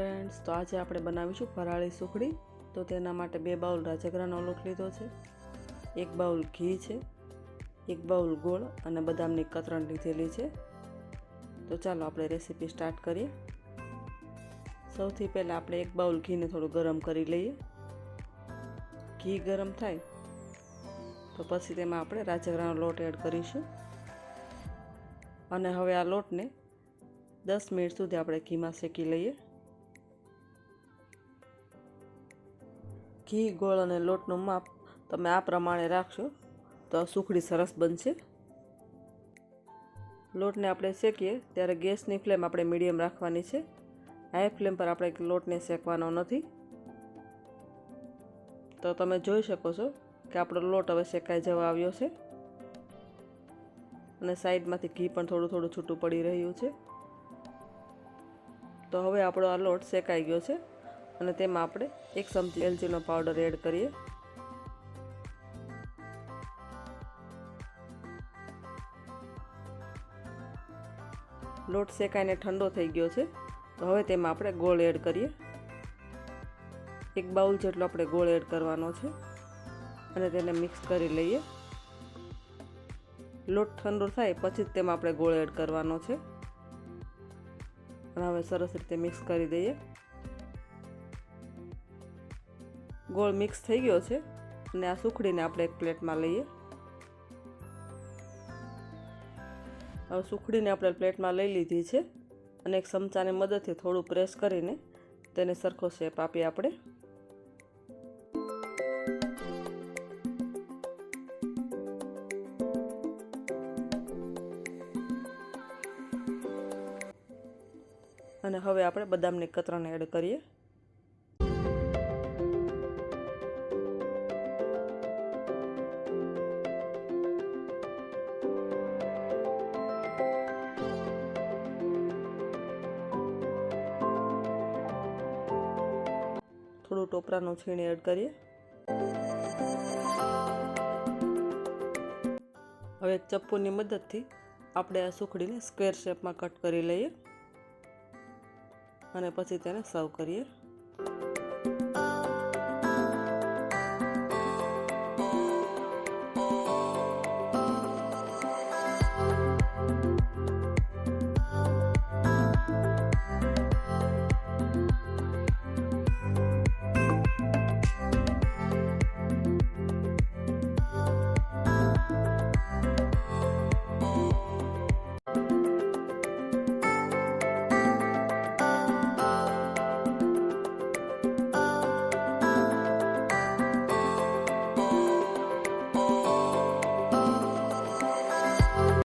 Friends તો આજે આપણે બનાવીશું ફરાળી સુખડી. તો તેના માટે બે બાઉલ રાજગરાનો લોટ લીધો છે. એક બાઉલ ઘી છે, એક બાઉલ ગોળ અને બદામની કતરણ લીધેલી છે. તો ચાલો આપણે રેસીપી સ્ટાર્ટ કરીએ. સૌથી પહેલાં આપણે એક બાઉલ ઘીને થોડું ગરમ કરી લઈએ. ઘી ગરમ થાય, તો પછી તેમાં આપણે રાજગરાનો લોટ એડ કરીશું. અને હવે આ લોટને દસ મિનિટ સુધી આપણે ઘીમાં શેકી લઈએ. ઘી, ગોળ અને લોટનું માપ તમે આ પ્રમાણે રાખશો તો સુખડી સરસ બનશે. લોટને આપણે શેકીએ ત્યારે ગેસની ફ્લેમ આપણે મીડિયમ રાખવાની છે. હાઈ ફ્લેમ પર આપણે લોટને શેકવાનો નથી. તો તમે જોઈ શકો છો કે આપણો લોટ હવે શેકાઈ જવા આવ્યો છે. અને સાઈડમાંથી ઘી પણ થોડું થોડું છૂટું પડી રહ્યું છે. તો હવે આપણો આ લોટ શેકાઈ ગયો છે. અને તેમાં આપણે એક ચમચી એલચીનો પાવડર એડ કરીએ. લોટ શેકાઈને ઠંડો થઈ ગયો છે, તો હવે તેમાં આપણે ગોળ એડ કરીએ. એક બાઉલ જેટલો આપણે ગોળ એડ કરવાનો છે અને તેને મિક્સ કરી લઈએ. લોટ ઠંડો થાય પછી જ તેમાં આપણે ગોળ એડ કરવાનો છે. અને હવે સરસ રીતે મિક્સ કરી દઈએ. ગોળ મિક્સ થઈ ગયો છે અને આ સુખડીને આપણે એક પ્લેટમાં લઈએ. હવે સુખડીને આપણે પ્લેટમાં લઈ લીધી છે અને એક ચમચાની મદદથી થોડું પ્રેસ કરીને તેને સરખો શેપ આપીએ આપણે. અને હવે આપણે બદામની કતરણ એડ કરીએ. થોડું ટોપરાનું છીણ એડ કરીએ. હવે ચપ્પુની મદદથી આપણે આ સુખડીને સ્ક્વેર શેપમાં કટ કરી લઈએ અને પછી તેને સર્વ કરીએ.